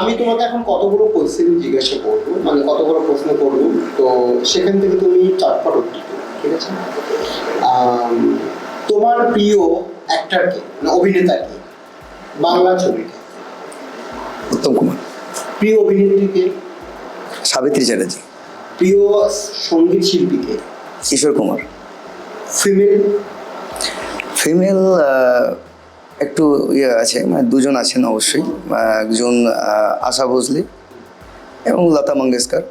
আমি তোমাকে এখন কতগুলো কোশ্চেন জিজ্ঞাসা করব মানে কতগুলো প্রশ্ন করব তো সেখান থেকে তুমি চটপট উত্তর ঠিক আছে? তোমার প্রিয় অ্যাক্টর কে মানে অভিনেতা কে বাংলা ছবিতে উত্তম কুমার। প্রিয় অভিনেত্রী কে সাবিত্রী চ্যাটার্জি। প্রিয় সংগীত শিল্পী কে কিশোর কুমার। ফিমেল? ফিমেল একটু ইয়ে আছে মানে দুজন আছেন অবশ্যই একজন আশা ভোসলে এবং লতা মঙ্গেশকর।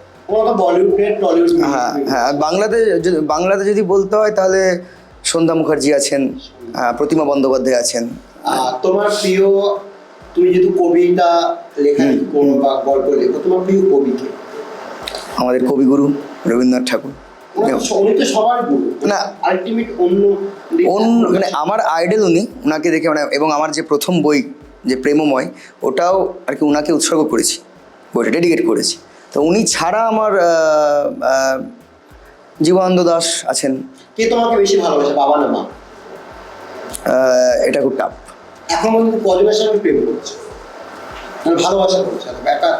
হ্যাঁ হ্যাঁ বাংলাতে বাংলাতে যদি বলতে হয় তাহলে সন্ধ্যা মুখার্জি আছেন প্রতিমা বন্দ্যোপাধ্যায় আছেন। তোমার প্রিয় তুমি যেহেতু কবিতা লেখা বা গল্প লেখো তোমার প্রিয় কবি কে? আমাদের কবিগুরু রবীন্দ্রনাথ ঠাকুর। না। অন্য মানে আমার আইডল উনি ওনাকে দেখে মানে এবং আমার যে প্রথম বই যে প্রেমময় ওটাও আর কি ওনাকে উৎসর্গ করেছি। বইটা ডেডিকেট করেছি। তো উনি ছাড়া আমার আহ, দাস আছেন। কে তোমাকে বেশি ভালোবাসে বাবা না মা? এটা খুব টাফ এখন পর্যন্ত কজনের সঙ্গে প্রেম করছ? মানে ভালোবাসা করছে?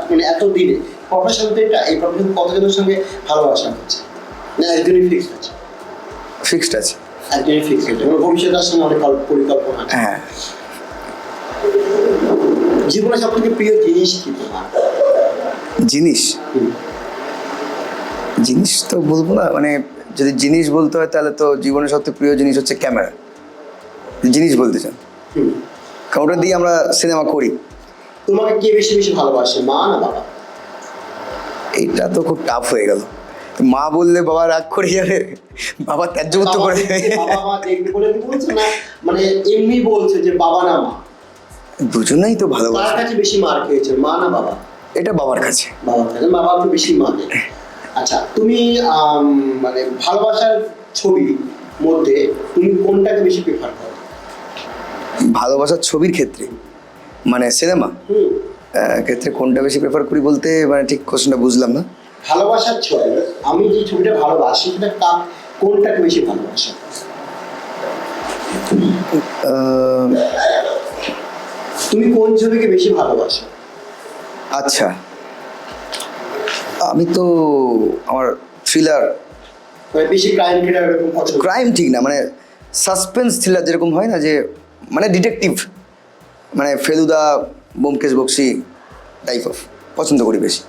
মানে এত দিনে এটা এই প্রফেশন কতজনের সঙ্গে ভালোবাসা হচ্ছে না একজনই ফিক্স আছে। ফিক্সড আছে। একজনই ফিক্স আছে। ভবিষ্যৎ আসছে অনেক পরিকল্পনা হ্যাঁ। জীবনে সব থেকে প্রিয় জিনিস কি তোমার? জিনিস? জিনিস তো বলব না মানে যদি জিনিস বলতে হয় তাহলে তো জীবনের সবথেকে প্রিয় জিনিস হচ্ছে ক্যামেরা। জিনিস বলতে চান। কারণ ওটা দিয়ে আমরা সিনেমা করি। তোমাকে কে বেশি বেশি ভালোবাসে মা না বাবা? এইটা তো খুব টাফ হয়ে গেল। মা বললে বাবা রাগ করে যাবে। বাবা ত্যায্যবুদ্ধ করে দেবে। বাবা মা দেখবে বলে কি বলছো না? মানে এমনি বলছে যে বাবা না মা। দুজনেই তো কার ভালোবাসে। কাছে বেশি মার খেয়েছে মা না বাবা? এটা বাবার কাছে। বাবার কাছে বাবা একটু বেশি মানে। আচ্ছা তুমি মানে ভালোবাসার ছবি মধ্যে তুমি কোনটাকে বেশি প্রেফার করো? ভালোবাসার ছবির ক্ষেত্রে? মানে সিনেমা ক্ষেত্রে কোনটা বেশি প্রেফার করি বলতে মানে ঠিক কোশ্চেনটা বুঝলাম না। ভালোবাসার ছবি আমি যে ছবিটা ভালোবাসি সেটা কা- কোনটাকে বেশি ভালোবাসো? তুমি কোন ছবিকে বেশি ভালোবাসো? আচ্ছা। আমি তো আমার থ্রিলার মানে বেশি ক্রাইম থ্রিলার এরকম ক্রাইম ঠিক না মানে সাসপেন্স থ্রিলার যেরকম হয় না যে মানে ডিটেকটিভ মানে ফেলুদা বোমকেশ বক্সি টাইপ অফ পছন্দ করি বেশি।